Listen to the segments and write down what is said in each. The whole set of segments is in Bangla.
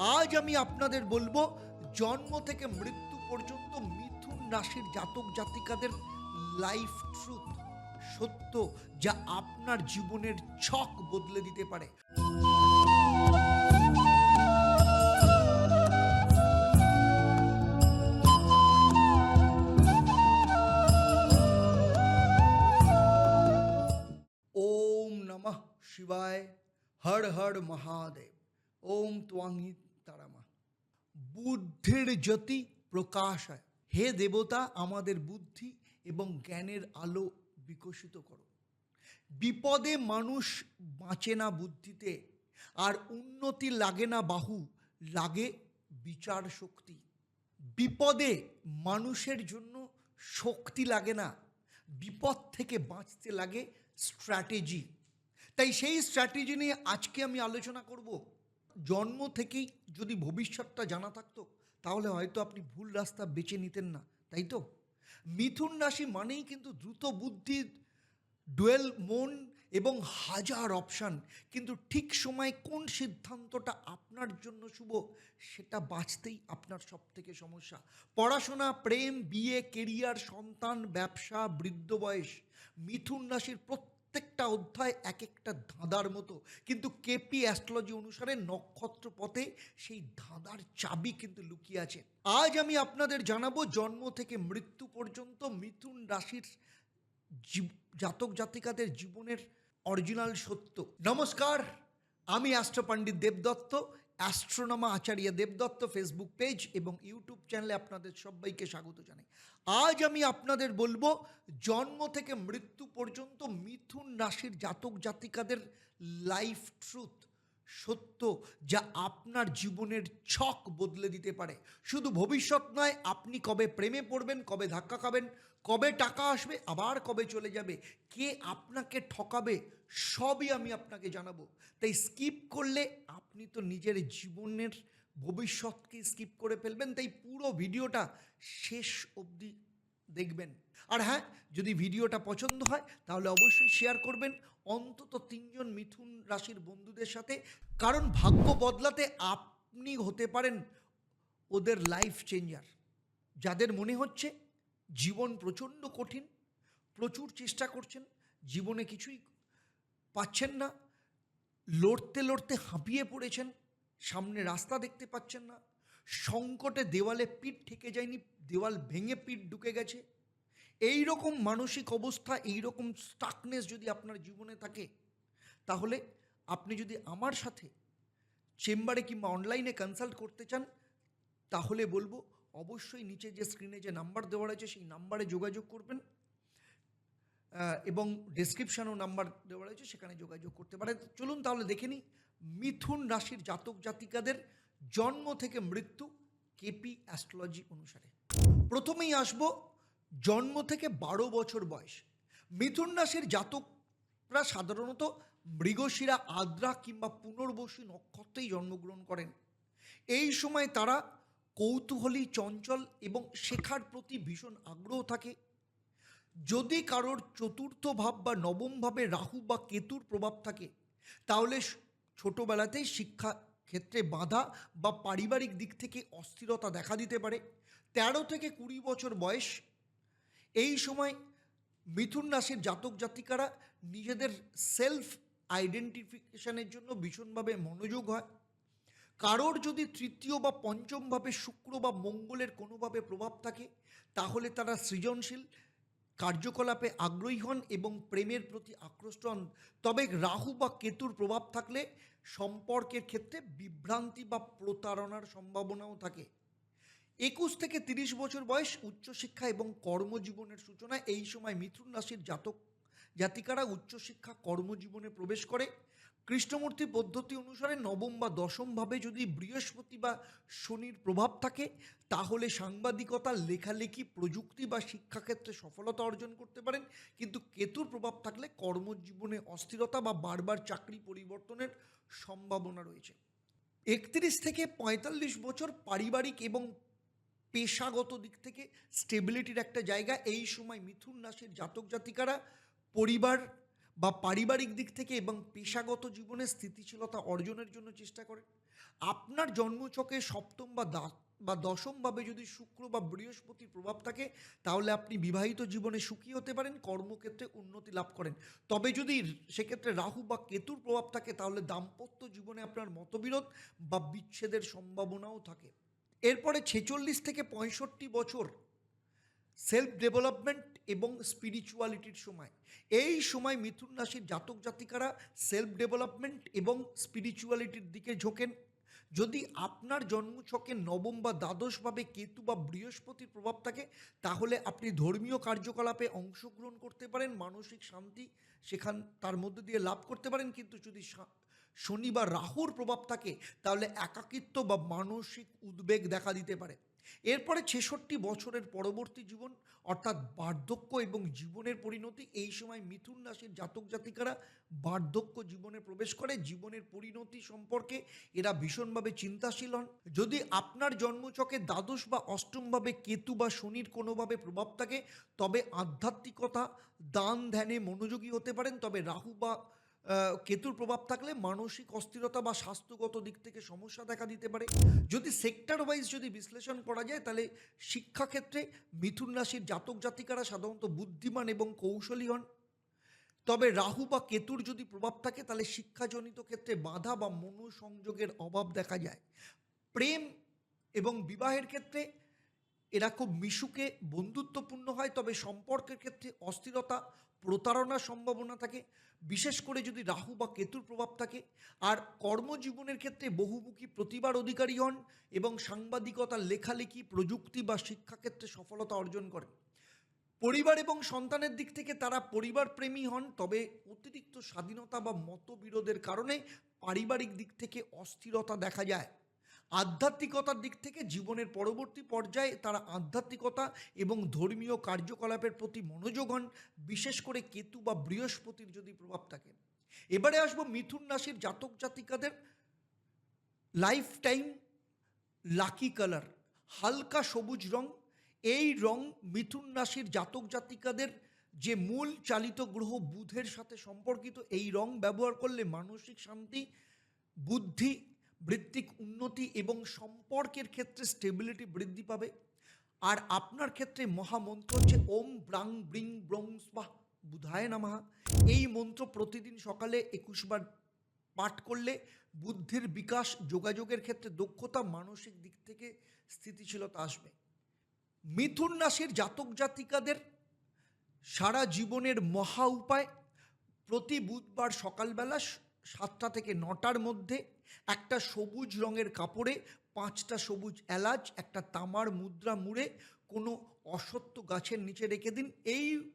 আজ আমি আপনাদের বলব, জন্ম থেকে মৃত্যু পর্যন্ত মিথুন রাশির জাতক জাতিকাদের লাইফ ট্রুথ সত্য যা আপনার জীবনের ছক বদলে দিতে পারে। ওম নমঃ শিবায়, হর হর মহাদেব, ওম তারামা বুদ্ধির জ্যোতি প্রকাশ হয়। হে দেবতা, আমাদের বুদ্ধি এবং জ্ঞানের আলো বিকশিত করো। বিপদে মানুষ বাঁচে না বুদ্ধিতে, আর উন্নতি লাগে না বাহু, লাগে বিচার শক্তি। বিপদে মানুষের জন্য শক্তি লাগে না, বিপদ থেকে বাঁচতে লাগে স্ট্র্যাটেজি। তাই সেই স্ট্র্যাটেজি নিয়ে আজকে আমি আলোচনা করব। জন্ম থেকেই যদি ভবিষ্যৎটা জানা থাকতো, তাহলে হয়তো আপনি ভুল রাস্তা বেছে নিতেন না, তাই তো? মিথুন রাশি মানেই কিন্তু দ্রুত বুদ্ধি ডুয়েল মন এবং হাজার অপশান। কিন্তু ঠিক সময় কোন সিদ্ধান্তটা আপনার জন্য শুভ, সেটা বাঁচতেই আপনার সব থেকে সমস্যা। পড়াশোনা, প্রেম, বিয়ে, কেরিয়ার, সন্তান, ব্যবসা, বৃদ্ধ বয়স, মিথুন রাশির প্রত্যেকটা অধ্যায় এক একটা ধাঁধার মতো। কিন্তু কেপি অ্যাস্ট্রোলজি অনুসারে নক্ষত্র পথে সেই ধাঁধার চাবি কিন্তু লুকিয়ে আছে। আজ আমি আপনাদের জানাব জন্ম থেকে মৃত্যু পর্যন্ত মিথুন রাশির জাতক জাতিকাদের জীবনের অরিজিনাল সত্য। নমস্কার, আমি অ্যাস্ট্রো পণ্ডিত দেবদত্ত অ্যাস্ট্রোনমা আচার্য দেবদত্ত ফেসবুক পেজ এবং ইউটিউব চ্যানেলে আপনাদের সবাইকে স্বাগত জানাই। আজ আমি আপনাদের বলব, জন্ম থেকে মৃত্যু পর্যন্ত মিথুন রাশির জাতক জাতিকাদের লাইফ ট্রুথ সত্য যা আপনার জীবনের ছক বদলে দিতে পারে। শুধু ভবিষ্যৎ নয়, আপনি কবে প্রেমে পড়বেন, কবে ধাক্কা খাবেন, কবে টাকা আসবে, আবার কবে চলে যাবে, কে আপনাকে ঠকাবে, সবই আমি আপনাকে জানাব। তাই স্কিপ করলে আপনি তো নিজের জীবনের ভবিষ্যৎকে স্কিপ করে ফেলবেন। তাই পুরো ভিডিওটা শেষ অবধি দেখবেন। আর হ্যাঁ যদি ভিডিওটা পছন্দ হয়, তাহলে অবশ্যই শেয়ার করবেন। অন্তত তিনজন মিথুন রাশির বন্ধুদের সাথে। কারণ ভাগ্য বদলাতে আপনি হতে পারেন ওদের লাইফ চেঞ্জার যাদের মনে হচ্ছে জীবন প্রচণ্ড কঠিন, প্রচুর চেষ্টা করছেন, জীবনে কিছুই পাচ্ছেন না, লড়তে লড়তে হাঁপিয়ে পড়েছেন, সামনে রাস্তা দেখতে পাচ্ছেন না সংকটে দেওয়ালে পিঠ ঠেকে যায়নি, দেওয়াল ভেঙে পিঠ ঢুকে গেছে। এই রকম মানসিক অবস্থা এই রকম স্টাকনেস যদি আপনার জীবনে থাকে, তাহলে আপনি যদি আমার সাথে চেম্বারে কিংবা অনলাইনে কনসাল্ট করতে চান, তাহলে বলব অবশ্যই নিচে যে স্ক্রিনে যে নাম্বার দেওয়া রয়েছে, সেই নাম্বারে যোগাযোগ করবেন। এবং ডেসক্রিপশানেও নাম্বার দেওয়া রয়েছে, সেখানে যোগাযোগ করতে পারে চলুন তাহলে দেখে নিই, মিথুন রাশির জাতক জাতিকাদের জন্ম থেকে মৃত্যু কেপি অ্যাস্ট্রোলজি অনুসারে। প্রথমেই আসব জন্ম থেকে বারো বছর বয়স। মিথুন রাশির জাতকরা সাধারণত মৃগশিরা, আদ্রা কিংবা পুনর্বসী নক্ষত্রেই জন্মগ্রহণ করেন। এই সময় তারা কৌতূহলী, চঞ্চল এবং শেখার প্রতি ভীষণ আগ্রহ থাকে। যদি কারোর চতুর্থ ভাব বা নবম ভাবে রাহু বা কেতুর প্রভাব থাকে, তাহলে ছোটবেলাতেই শিক্ষা ক্ষেত্রে বাধা বা পারিবারিক দিক থেকে অস্থিরতা দেখা দিতে পারে। তেরো থেকে কুড়ি বছর বয়স। এই সময় মিথুন রাশির জাতক জাতিকারা নিজেদের সেলফ আইডেন্টিফিকেশনের জন্য ভীষণভাবে মনোযোগ হয়। কারোর যদি তৃতীয় বা পঞ্চমভাবে শুক্র বা মঙ্গলের কোনোভাবে প্রভাব থাকে, তাহলে তারা সৃজনশীল কার্যকলাপে আগ্রহী হন এবং প্রেমের প্রতি আকৃষ্ট হন, তবে রাহু বা কেতুর প্রভাব থাকলে সম্পর্কের ক্ষেত্রে বিভ্রান্তি বা প্রতারণার সম্ভাবনাও থাকে। একুশ থেকে তিরিশ বছর বয়স উচ্চশিক্ষা এবং কর্মজীবনের সূচনা এই সময় মিথুন রাশির জাতক জাতিকারা উচ্চশিক্ষা কর্মজীবনে প্রবেশ করে। কৃষ্ণমূর্তি পদ্ধতি অনুসারে নবম বা দশমভাবে যদি বৃহস্পতি বা শনির প্রভাব থাকে, তাহলে সাংবাদিকতা, লেখালেখি, প্রযুক্তি বা শিক্ষাক্ষেত্রে সফলতা অর্জন করতে পারেন। কিন্তু কেতুর প্রভাব থাকলে কর্মজীবনে অস্থিরতা বা বারবার চাকরি পরিবর্তনের সম্ভাবনা রয়েছে। একত্রিশ থেকে পঁয়তাল্লিশ বছর পারিবারিক এবং পেশাগত দিক থেকে স্টেবিলিটির একটা জায়গা। এই সময় মিথুন রাশির জাতক জাতিকারা পরিবার বা পারিবারিক দিক থেকে এবং পেশাগত জীবনে স্থিতিশীলতা অর্জনের জন্য চেষ্টা করেন আপনার জন্মচকে সপ্তম বা দা, বা দশমভাবে যদি শুক্র বা বৃহস্পতির প্রভাব থাকে, তাহলে আপনি বিবাহিত জীবনে সুখী হতে পারেন, কর্মক্ষেত্রে উন্নতি লাভ করেন। তবে যদি সেক্ষেত্রে রাহু বা কেতুর প্রভাব থাকে, তাহলে দাম্পত্য জীবনে আপনার মতবিরোধ বা বিচ্ছেদের সম্ভাবনাও থাকে। এরপরে ছেচল্লিশ থেকে পঁয়ষট্টি বছর সেলফ ডেভেলপমেন্ট এবং স্পিরিচুয়ালিটির সময়। এই সময় মিথুন রাশির জাতক জাতিকারা সেলফ ডেভেলপমেন্ট এবং স্পিরিচুয়ালিটির দিকে ঝোঁকেন। যদি আপনার জন্মছকে নবম বা দ্বাদশভাবে কেতু বা বৃহস্পতির প্রভাব থাকে, তাহলে আপনি ধর্মীয় কার্যকলাপে অংশগ্রহণ করতে পারেন, মানসিক শান্তি সেখান, তার মধ্যে দিয়ে লাভ করতে পারেন। কিন্তু যদি শনি বা রাহুর প্রভাব থাকে, তাহলে একাকিত্ব বা মানসিক উদ্বেগ দেখা দিতে পারে। এরপরে ছেষট্টি বছরের পরবর্তী জীবন, অর্থাৎ বার্ধক্য এবং জীবনের পরিণতি, এই সময় মিথুন রাশির জাতক জাতিকারা বার্ধক্য জীবনে প্রবেশ করে। জীবনের পরিণতি সম্পর্কে এরা ভীষণভাবে চিন্তাশীল হন। যদি আপনার জন্মচকে দ্বাদশ বা অষ্টমভাবে কেতু বা শনির কোনোভাবে প্রভাব থাকে, তবে আধ্যাত্মিকতা দান ধ্যানে মনোযোগী হতে পারেন। তবে রাহু বা কেতুর প্রভাব থাকলে মানসিক অস্থিরতা বা স্বাস্থ্যগত দিক থেকে সমস্যা দেখা দিতে পারে। যদি সেক্টর ওয়াইজ যদি বিশ্লেষণ করা যায়, তাহলে শিক্ষাক্ষেত্রে মিথুন রাশির জাতক জাতিকারা সাধারণত বুদ্ধিমান এবং কৌশলী হন। তবে রাহু বা কেতুর যদি প্রভাব থাকে, তাহলে শিক্ষাজনিত ক্ষেত্রে বাধা বা মনোসংযোগের অভাব দেখা যায়। প্রেম এবং বিবাহের ক্ষেত্রে এরা খুব মিশুকে বন্ধুত্বপূর্ণ হয়, তবে সম্পর্কের ক্ষেত্রে অস্থিরতা, প্রতারণার সম্ভাবনা থাকে। বিশেষ করে যদি রাহু বা কেতুর প্রভাব থাকে, আর কর্মজীবনের ক্ষেত্রে বহুমুখী প্রতিভার অধিকারী হন এবং সাংবাদিকতা লেখালেখি, প্রযুক্তি বা শিক্ষাক্ষেত্রে সফলতা অর্জন করেন। পরিবার এবং সন্তানের দিক থেকে তারা পরিবার প্রেমী হন, তবে অতিরিক্ত স্বাধীনতা বা মতবিরোধের কারণে পারিবারিক দিক থেকে অস্থিরতা দেখা যায়। আধ্যাত্মিকতার দিক থেকে জীবনের পরবর্তী পর্যায়ে তারা আধ্যাত্মিকতা এবং ধর্মীয় কার্যকলাপের প্রতি মনোযোগ হন, বিশেষ করে কেতু বা বৃহস্পতির যদি প্রভাব থাকে। এবারে আসব মিথুন রাশির জাতক জাতিকাদের লাইফ টাইম লাকি কালার হালকা সবুজ রং। এই রং মিথুন রাশির জাতক জাতিকাদের যে মূল চালিত গ্রহ বুধের সাথে সম্পর্কিত, এই রং ব্যবহার করলে মানসিক শান্তি, বুদ্ধি বৃত্তিক উন্নতি এবং সম্পর্কের ক্ষেত্রে স্টেবিলিটি বৃদ্ধি পাবে। আর আপনার ক্ষেত্রে মহামন্ত্র হচ্ছে ওম ব্রাং ব্রিং ব্রং স্বাহ বুধায় নামাহা এই মন্ত্র প্রতিদিন সকালে একুশবার পাঠ করলে বুদ্ধির বিকাশ, যোগাযোগের ক্ষেত্রে দক্ষতা, মানসিক দিক থেকে স্থিতিশীলতা আসবে। মিথুন রাশির জাতক জাতিকাদের সারা জীবনের মহা উপায়, প্রতি বুধবার সকালবেলা সাতটা থেকে নটার মধ্যে একটা সবুজ রঙের কাপড়ে, পাঁচটা সবুজ এলাচ, একটা তামার মুদ্রা মুড়ে কোনো অসত্য গাছের নিচে রেখে দিন। এই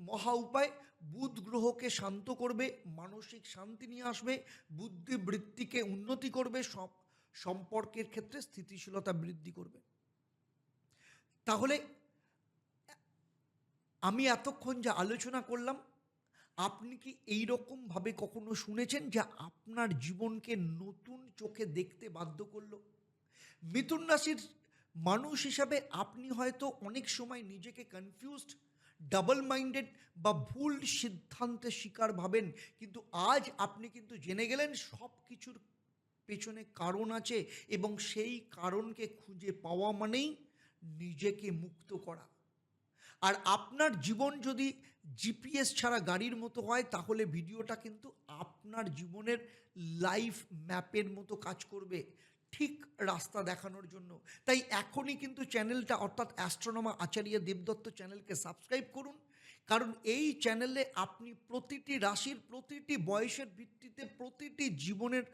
মহা উপায়, বুধ গ্রহকে শান্ত করবে, মানসিক শান্তি নিয়ে আসবে, বুদ্ধিবৃত্তিকে উন্নতি করবে, সম- সম্পর্কের ক্ষেত্রে স্থিতিশীলতা বৃদ্ধি করবে। তাহলে, আমি এতক্ষণ যা আলোচনা করলাম আপনি কি এই ভাবে কখনো শুনেছেন যা আপনার জীবনকে নতুন চোখে দেখতে বাধ্য করল? মিথুন রাশির মানুষ হিসাবে আপনি হয়তো অনেক সময় নিজেকে কনফিউজড ডাবল মাইন্ডেড বা ভুল সিদ্ধান্তের শিকার ভাবেন। কিন্তু আজ আপনি কিন্তু জেনে গেলেন সব কিছুর পেছনে কারণ আছে এবং সেই কারণকে খুঁজে পাওয়া মানেই নিজেকে মুক্ত করা। আর আপনার জীবন যদি জিপিএস ছাড়া গাড়ির মতো হয়, তাহলে ভিডিওটা কিন্তু আপনার জীবনের লাইফ ম্যাপের মতো কাজ করবে। ঠিক রাস্তা দেখানোর জন্য। তাই এখনই কিন্তু চ্যানেলটা, অর্থাৎ অ্যাস্ট্রোনমা আচার্য দেবদত্ত চ্যানেলকে সাবস্ক্রাইব করুন। কারণ এই চ্যানেলে আপনি প্রতিটি রাশির, প্রতিটি বয়সের ভিত্তিতে প্রতিটি জীবনের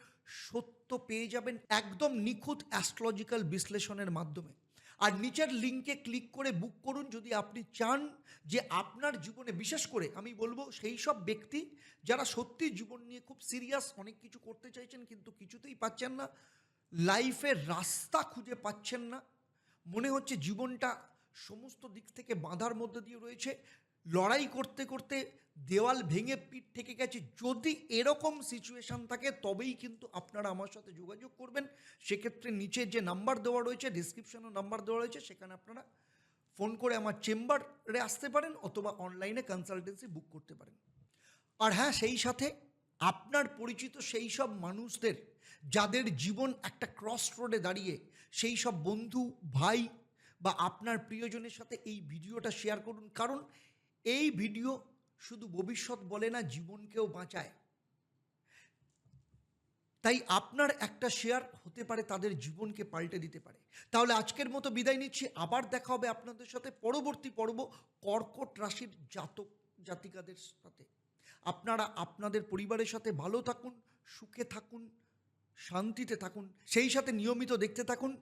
সত্য পেয়ে যাবেন একদম নিখুঁত অ্যাস্ট্রোলজিক্যাল বিশ্লেষণের মাধ্যমে। আর নিচের লিঙ্কে ক্লিক করে বুক করুন যদি আপনি চান যে আপনার জীবনে, বিশেষ করে আমি বলব সেই সব ব্যক্তি যারা সত্যি জীবন নিয়ে খুব সিরিয়াস অনেক কিছু করতে চাইছেন কিন্তু কিছুতেই পাচ্ছেন না লাইফের রাস্তা খুঁজে পাচ্ছেন না। মনে হচ্ছে জীবনটা সমস্ত দিক থেকে বাঁধার মধ্যে দিয়ে রয়েছে। লড়াই করতে করতে দেওয়াল ভেঙে পিঠ থেকে গেছে। যদি এরকম সিচুয়েশন থাকে, তবেই কিন্তু আপনারা আমার সাথে যোগাযোগ করবেন। সেক্ষেত্রে নিচে যে নাম্বার দেওয়া রয়েছে ডিসক্রিপশনে নাম্বার দেওয়া রয়েছে, সেখানে আপনারা ফোন করে আমার চেম্বারে আসতে পারেন অথবা অনলাইনে কনসালটেন্সি বুক করতে পারেন। আর হ্যাঁ সেই সাথে আপনার পরিচিত সেই সব মানুষদের, যাদের জীবন একটা ক্রস রোডে দাঁড়িয়ে, সেই সব বন্ধু, ভাই বা আপনার প্রিয়জনের সাথে এই ভিডিওটা শেয়ার করুন। কারণ এই ভিডিও শুধু ভবিষ্যৎ বলে না, জীবনকেও বাঁচায়। তাই আপনার একটা শেয়ার হতে পারে, তাদের জীবনকে পাল্টে দিতে পারে। তাহলে আজকের মতো বিদায় নিচ্ছি। আবার দেখা হবে আপনাদের সাথে পরবর্তী পর্ব কর্কট রাশির জাতক জাতিকাদের সাথে। আপনারা আপনাদের পরিবারের সাথে ভালো থাকুন, সুখে থাকুন, শান্তিতে থাকুন, সেই সাথে নিয়মিত দেখতে থাকুন।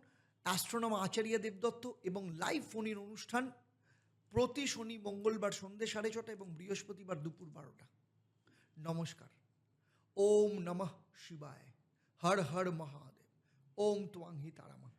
অ্যাস্ট্রোনমা আচার্য দেবদত্ত এবং লাইভ ফোনের অনুষ্ঠান প্রতি শনি মঙ্গলবার সন্ধ্যে সাড়ে ছটা এবং বৃহস্পতিবার দুপুর বারোটা। নমস্কার। ওম নমঃ শিবায়। হর হর মহাদেব। ওম তোয়াং হি তারামা